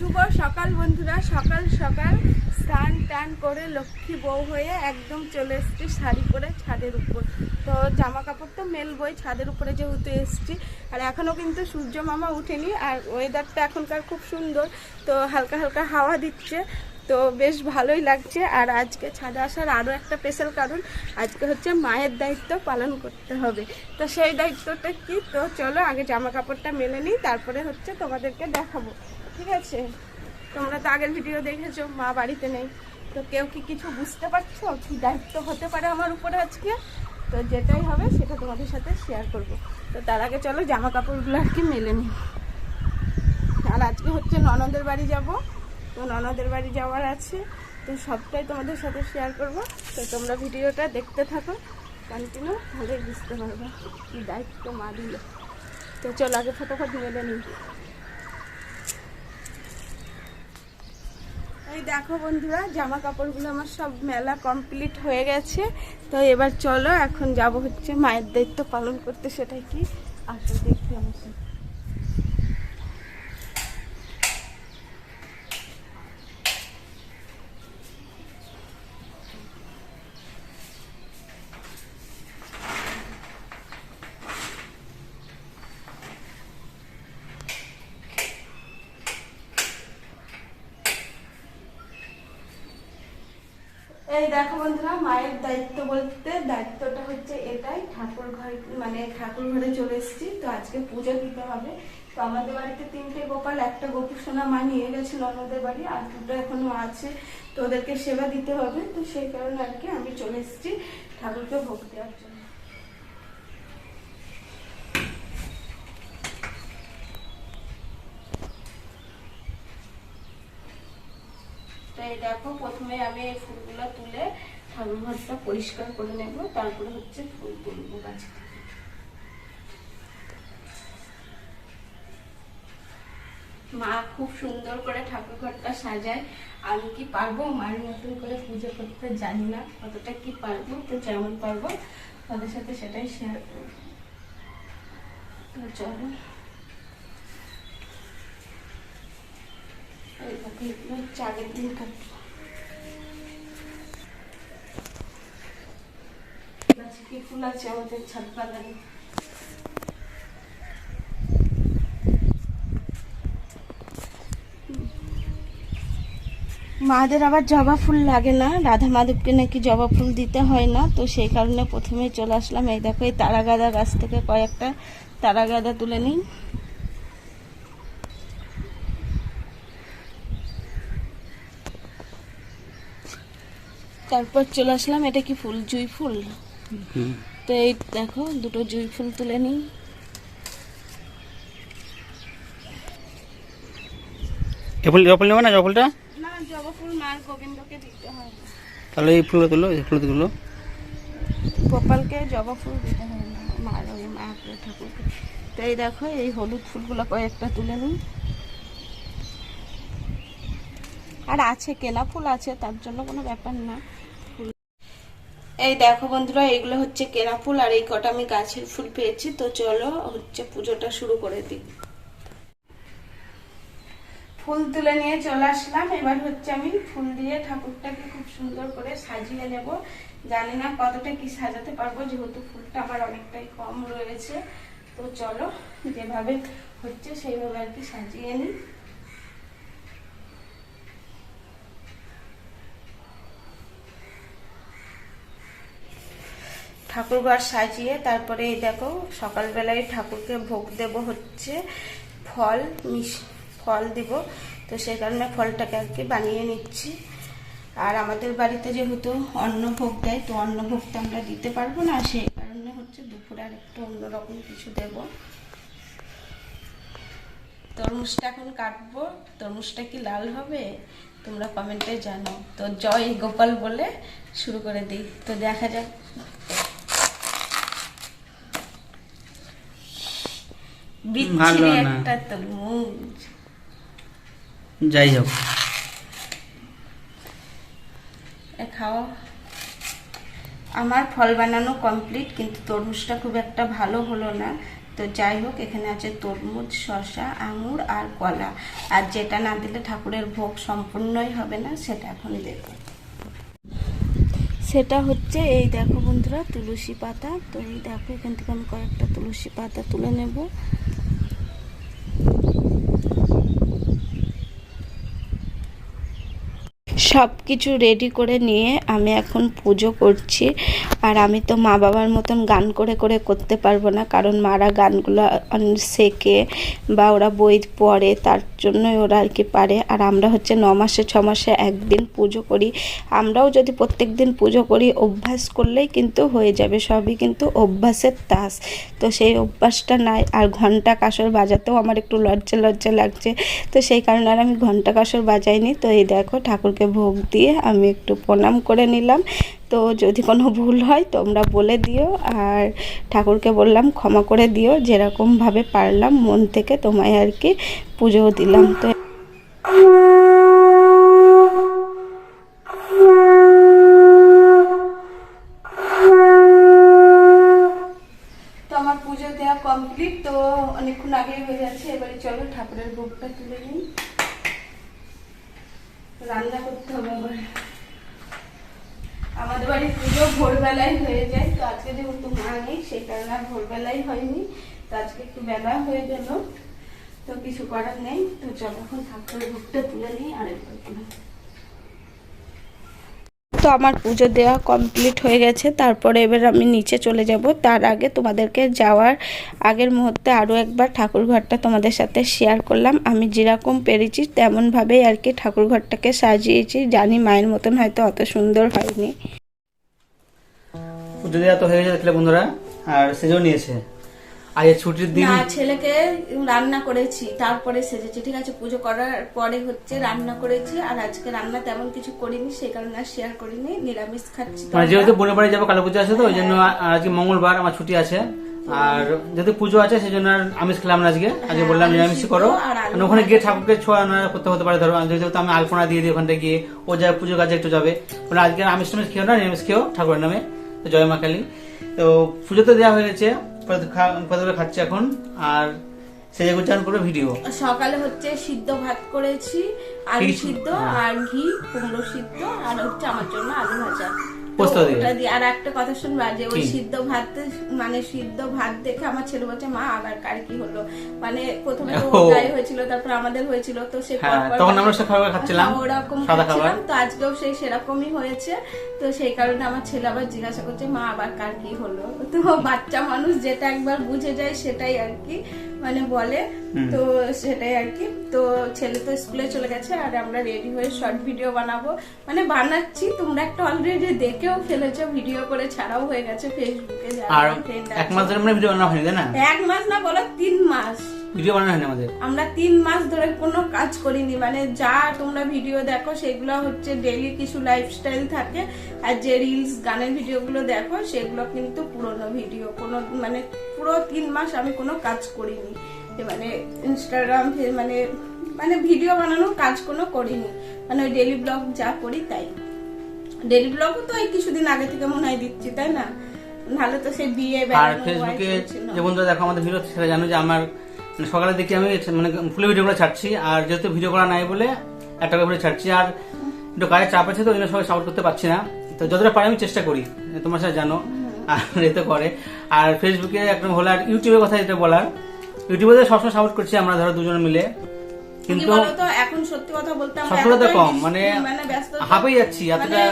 শুভ সকাল বন্ধুরা, সকাল সকাল স্নান টান করে লক্ষ্মী বউ হয়ে একদম চলে এসেছি শাড়ি পরে ছাদের উপর। তো জামা কাপড় তো মেলবই, ছাদের উপরে যেহেতু এসছি। আর এখনও কিন্তু সূর্য মামা উঠেনি আর ওয়েদারটা এখনকার খুব সুন্দর, তো হালকা হালকা হাওয়া দিচ্ছে। তো বেশ ভালোই লাগছে। আর আজকে ছাদে আসার আরও একটা স্পেশাল কারণ, আজকে হচ্ছে মায়ের দায়িত্ব পালন করতে হবে। তো সেই দায়িত্বটা কি? তো চলো আগে জামা কাপড়টা মেলে নিই, তারপরে হচ্ছে তোমাদেরকে দেখাবো। ঠিক আছে? তোমরা তো আগের ভিডিও দেখেছ, মা বাড়িতে নেই। তো কেউ কি কিছু বুঝতে পারছ? কি দায়িত্ব হতে পারে আমার উপরে আজকে? তো যেটাই হবে, সেটা তোমাদের সাথে শেয়ার করব। তো তার আগে চলো জামা কাপড়গুলো আর কি মেলে নিই। আর আজকে হচ্ছে ননদের বাড়ি যাব। তো ননদের বাড়ি যাওয়ার আছে। তো সবটাই তোমাদের সাথে শেয়ার করব। তো তোমরা ভিডিওটা দেখতে থাকো কন্টিনিউ ভালোই বুঝতে পারবে কি দায়িত্ব মা দিল। তো চলো, আগে ফটোফট মেলে নিই। এই দেখো বন্ধুরা জামা কাপড়গুলো আমার সব মেলা কমপ্লিট হয়ে গেছে। তো এবার চলো, এখন যাব হচ্ছে মায়ের দায়িত্ব পালন করতে, সেটাই কি? আচ্ছা দেখি আমার এই দেখো বন্ধুরা, মায়ের দায়িত্ব বলতে দায়িত্বটা হচ্ছে এটাই, ঠাকুর ঘর মানে ঠাকুর ঘরে চলে এসেছি, তো আজকে পুজো দিতে হবে। তো আমাদের বাড়িতে তিনটে গোপাল, একটা গোপু সোনা মা নিয়ে গেছিল অন্যদের বাড়ি, আর দুটো এখনও আছে, তো ওদেরকে সেবা দিতে হবে, তো সেই কারণে আর কি আমি চলে এসেছি ঠাকুরকে ভোগ দেওয়ার জন্য। এই দেখো, প্রথমে আমি এই ফুলগুলো তুলে ঠাকুর ঘরটা পরিষ্কার করে নেব, তারপরে হচ্ছে ফুল তুলবো গাছ মা খুব সুন্দর করে ঠাকুর ঘরটা সাজায়। আমি কি পারব? মায়ের মতন করে পুজো করতে জানি না, কতটা কি পারব, তো যেমন পারব, তাদের সাথে সেটাই শেয়ার করব। তো চলো। মাদের আবার জবা ফুল লাগে না? রাধা মাধবকে নাকি জবা ফুল দিতে হয় না? তো সেই কারণে প্রথমে চলে আসলাম। এই দেখো, এই তারা গাছ থেকে কয়েকটা তারা গাঁদা তুলে নিই। তারপর চলে আসলাম এটা কি ফুল? জুই ফুল? তো এই দেখো দুটো জুই ফুল তুলে নিই। ফুল জবা ফুল নেবে না জবা ফুলটা? না জবা ফুল মার গোবিন্দকে দিতে হয় না। তাহলে এই ফুলগুলো তুলো এই ফুলগুলো গোপালকে জবা ফুল দিতে হয় না মার ওই মা ঠাকুরকে। তো এই দেখো এই হলুদ ফুলগুলো কয়েকটা তুলে নিই। আর আছে কেলা ফুল আছে তার জন্য কোনো ব্যাপার না। ফুল এই দেখো বন্ধুরা, এগুলো হচ্ছে কেনা ফুল আর এই কটা আমি গাছের ফুল পেয়েছি। তো চলো হচ্ছে পুজোটা শুরু করে দিই। ফুল তুলে নিয়ে চলে আসলাম। এবার হচ্ছে আমি ফুল দিয়ে ঠাকুরটাকে খুব সুন্দর করে সাজিয়ে নেব। জানি না কতটা কি সাজাতে পারব, যেহেতু ফুলটা আমার অনেকটাই কম রয়েছে। তো চলো, যেভাবে হচ্ছে সেইভাবে আর কি সাজিয়ে নিই। ঠাকুর ঘর সাজিয়ে তারপরে এই দেখো সকালবেলায় ঠাকুরকে ভোগ দেব হচ্ছে ফল, মিশ, ফল দিব। তো সেই কারণে ফলটাকে আর কি বানিয়ে নিচ্ছি। আর আমাদের বাড়িতে যেহেতু অন্ন ভোগ দেয়, তো অন্ন ভোগটা আমরা দিতে পারব না, সেই কারণে হচ্ছে দুপুরে আর একটু অন্যরকম কিছু দেব। তরমুজটা এখন কাটবো। তরমুজটা কি লাল হবে? তোমরা কমেন্টে জানো তো জয় গোপাল বলে শুরু করে দিই। তো দেখা যাক। ভালো না। যাই হোক। এ আমার ফল বানানো কমপ্লিট কিন্তু তরমুজটা খুব একটা ভালো হলো না। তো যাই হোক এখানে আছে তরমুজ শসা আঙুর আর কলা। আর যেটা না দিলে ঠাকুরের ভোগ সম্পূর্ণই হবে না সেটা এখন দেব। সেটা হচ্ছে এই দেখো বন্ধুরা তুলসী পাতা। তো এই দেখো এখান থেকে আমি কয়েকটা তুলসী পাতা তুলে নেব। সব কিছু রেডি করে নিয়ে আমি এখন পুজো করছি। আর আমি তো মা বাবার মতন গান করে করে করতে পারব না, কারণ মারা গানগুলো শেখে বা ওরা বই পড়ে, তার জন্যই ওরা আর কি পারে। আর আমরা হচ্ছে ন মাসে, ছ মাসে একদিন পুজো করি। আমরাও যদি প্রত্যেক দিন পুজো করি, অভ্যাস করলেই কিন্তু হয়ে যাবে, সবই কিন্তু অভ্যাসের তাস। তো সেই অভ্যাসটা নাই, আর ঘণ্টা কাসর বাজাতেও আমার একটু লজ্জা লজ্জা লাগছে। তো সেই কারণে আর আমি ঘণ্টা কাসর বাজাইনি। তো এই দেখো, ঠাকুরকে ভোগ দিয়ে আমি একটু প্রণাম করে নিলাম। তো যদি কোনো ভুল হয় তোমরা বলে দিও আর ঠাকুরকে বললাম ক্ষমা করে দিও, যেরকমভাবে পারলাম মন থেকে তোমায় আর কি পুজো দিলাম। তো কমপ্লিট তো অনেকক্ষণ আগে হয়ে যাচ্ছে, এবারে চলো ঠাকুরের ভোগটা তুলে নিই। রান্না করতে হবে আবার বাড়ি পুজো ভোরবেলায় হয়ে যায়। তো আজকে যেহেতু মা নেই, সেই কারণে আর ভোরবেলায় হয়নি। তো আজকে একটু বেলা হয়ে গেল। তো কিছু করার নেই। তো চলো এখন ঠাকুরের ভোগটা তুলে নিই আরেকবার তুলে তো আমার পুজো দেওয়া কমপ্লিট হয়ে গেছে। তারপরে এবার আমি নিচে চলে যাব। তার আগে তোমাদেরকে যাওয়ার আগের মুহূর্তে আরও একবার ঠাকুর ঘরটা তোমাদের সাথে শেয়ার করলাম। আমি যেরকম পেরেছি তেমনভাবেই আর কি ঠাকুর ঘরটাকে সাজিয়েছি। জানি মায়ের মতন হয়তো অত সুন্দর হয়নি। পুজো দেওয়া তো হয়ে গেছে দেখলে বন্ধুরা আর সেজও নিয়েছে। এই ছুটির দিন না ছেলেকে রান্না করেছি তারপরে সেজেছি ঠিক আছে? পুজো করার পরে হচ্ছে রান্না করেছি আর আজকে রান্না তেমন কিছু করিনি সেই কারণে আর শেয়ার করিনি নিরামিষ খাচ্ছি মানে যেহেতু বোনের বাড়ি যাব কালী পুজো আছে তো ওই জন্য আজকে মঙ্গলবার আমার ছুটি আছে। আর যেহেতু পুজো আছে সেই জন্য আর আমিষ খেলাম না আজকে। আজকে হ্যাঁ, বললাম নিরামিষ করো। আর মানে ওখানে গিয়ে ঠাকুরকে ছোঁয়া করতে হতে পারে ধরো। আর যেহেতু আমি আলপনা দিয়ে দিই ওখানটা গিয়ে ও যায় পুজো কাজে একটু যাবে। বলে আজকে আমিষ টামিষ খেও না নিরামিষ খেও ঠাকুরের নামে। তো জয় মা কালী। তো পুজো তো দেওয়া হয়েছে প্রথমে খাচ্ছে এখন আর সেজে গুচান করে ভিডিও। সকালে হচ্ছে সিদ্ধ ভাত করেছি আলু সিদ্ধ? হ্যাঁ। আর ঘি কুমড়ো সিদ্ধ আর হচ্ছে আমার জন্য আলু ভাজা। পোস্ত দিয়ে। আর একটা কথা শুনবা যে ওই সিদ্ধ ভাত মানে সিদ্ধ ভাত দেখে আমার ছেলে বলছে মা আবার কার কি হলো? মানে প্রথমে তো ও। ওর গায়ে হয়েছিল তারপর আমাদের হয়েছিল তো সে হ্যাঁ, তখন আমরা সব খাবার খাচ্ছিলাম, হ্যাঁ, ওরকম খাচ্ছিলাম। তো আজকেও সেই সেরকমই হয়েছে। তো সেই কারণে আমার ছেলে আবার জিজ্ঞাসা করছে মা আবার কার কি হলো? তো বাচ্চা মানুষ যেটা একবার বুঝে যায় সেটাই আর কি মানে বলে। তো সেটাই আর কি। তো ছেলে তো স্কুলে চলে গেছে আর আমরা রেডি হয়ে শর্ট ভিডিও বানাবো। মানে বানাচ্ছি তোমরা একটা অলরেডি দেখেও ফেলেছো ভিডিও করে ছাড়াও হয়ে গেছে ফেসবুকে আর এক মাস ধরে মানে ভিডিও বানানো হয়নি তাই না? এক মাস না বলো তিন মাস। ভিডিও বানানো হয়নি আমাদের? আমরা তিন মাস ধরে কোনো কাজ করিনি মানে যা তোমরা ভিডিও দেখো সেগুলো হচ্ছে ডেইলি কিছু লাইফস্টাইল থাকে। আর যে রিলস গানের ভিডিওগুলো দেখো সেগুলো কিন্তু পুরনো ভিডিও কোনো মানে পুরো তিন মাস আমি কোনো কাজ করিনি। মানে ইনস্টাগ্রাম মানে মানে ভিডিও বানানোর কাজ কোনো করিনি। মানে ওই ডেলি ব্লগ যা করি তাই। ডেলি ব্লগও তো এই কিছুদিন আগে থেকে মনে হয় দিচ্ছি তাই না? নাহলে তো সেই বিয়ে আর ফেসবুকে। যে বন্ধুরা দেখো আমাদের ভিডিও সেটা জানো যে আমার মানে সকালে দেখি আমি মানে ফুলে ভিডিওগুলো ছাড়ছি আর যেহেতু ভিডিও করা নাই বলে একটা করে ছাড়ছি আর একটু কাজের চাপ আছে তো ওই সবাই সাপোর্ট করতে পারছি না। তো যতটা পারি আমি চেষ্টা করি তোমার সাথে জানো আর এতে করে। আর ফেসবুকে একদম হলো আর ইউটিউবের কথা যেটা বলার ইউটিউবে সবসময় সাপোর্ট করছি আমরা ধরো দুজনে মিলে। কিন্তু এখন সত্যি কথা বলতে সফলতা কম মানে মানে যাচ্ছি মানে এতটা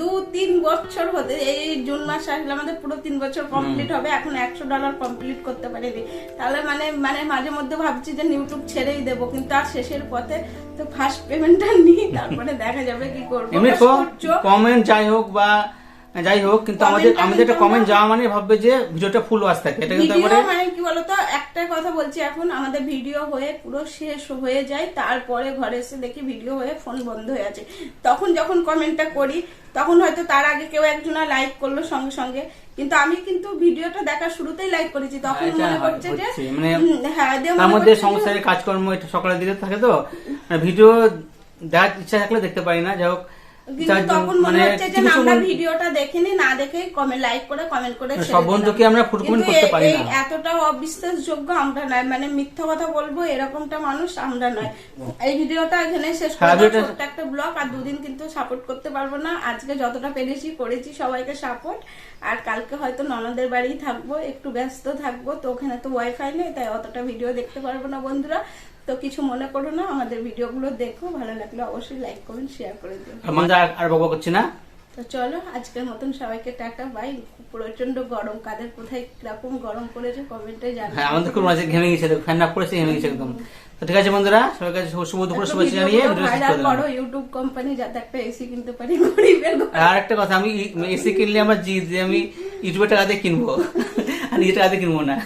দু তিন বছর হতে এই জুন মাস আসলে আমাদের পুরো তিন বছর কমপ্লিট হবে এখন একশো ডলার কমপ্লিট করতে পারিনি। তাহলে মানে মানে মাঝে মধ্যে ভাবছি যে ইউটিউব ছেড়েই দেবো কিন্তু আর শেষের পথে তো ফার্স্ট পেমেন্টটা নিই তারপরে দেখা যাবে কি করব। কমেন্ট যাই হোক বা যাই হোক কিন্তু আমাদের আমাদের একটা কমেন্ট যাওয়া মানে ভাববে যে ভিডিওটা ফুল ওয়াজ থাকে। এটা কিন্তু একবারে মানে কি বলতো? একটা কথা বলছি এখন আমাদের ভিডিও হয়ে পুরো শেষ হয়ে যায় তারপরে ঘরে এসে দেখি ভিডিও হয়ে ফোন বন্ধ হয়ে আছে। তখন যখন কমেন্টটা করি তখন হয়তো তার আগে কেউ একজনা লাইক করল সঙ্গে সঙ্গে। কিন্তু আমি কিন্তু ভিডিওটা দেখা শুরুতেই লাইক করেছি। তখন এটা মনে হয়, করছে যে মানে হ্যাঁ তার মনে মধ্যে সংসারের কাজকর্ম একটু সকালের দিকে থাকে তো। মানে ভিডিও দেখার ইচ্ছা থাকলে দেখতে পারি না। যাই হোক তখন মনে মানে হচ্ছে যে আমরা ভিডিওটা দেখিনি না দেখে কমেন্ট লাইক করে কমেন্ট করে ছেড়ে সব বন্ধুকে আমরা ফুড করতে পারি না। এতটাও অবিশ্বাসযোগ্য আমরা নয়। মানে মিথ্যা কথা বলব এরকমটা মানুষ আমরা নয়। এই ভিডিওটা এখানে শেষ করব একটা ব্লগ আর দুদিন কিন্তু সাপোর্ট করতে পারব না। আজকে যতটা পেরেছি করেছি সবাইকে সাপোর্ট আর কালকে হয়তো ননদের বাড়ি থাকব একটু ব্যস্ত থাকব তো ওখানে তো ওয়াইফাই নেই তাই অতটা ভিডিও দেখতে পারব না বন্ধুরা। তো কিছু মনে করো না আমাদের ভিডিওগুলো দেখো ভালো লাগলে অবশ্যই লাইক কমেন্ট শেয়ার করে আমাদের আর- বকবক করছি না। তো চলো আজকের মতন সবাইকে টাটা বাই প্রচণ্ড গরম কাদের কোথায় কীরকম গরম পড়েছে কমেন্টে জানাও। হ্যাঁ আমাদের খুব ঘেমে গেছে ফ্যান না পড়েছে ঘেমে গেছে একদম। তো ঠিক আছে বন্ধুরা সবাইকে শুভ- শুভ দুপুর একটু শুভেচ্ছা জানিয়ে ভিডিওগুলো ভাইরাল করে ইউটিউব কোম্পানি যাতে একটা এসি কিনতে পারি গরিবের। আর একটা কথা আমি এসি কিনলে আমার যে আমি ইউটিউবের টাকা দিয়ে কিনবো। আর নিজের টাকা দিয়ে কিনবো না।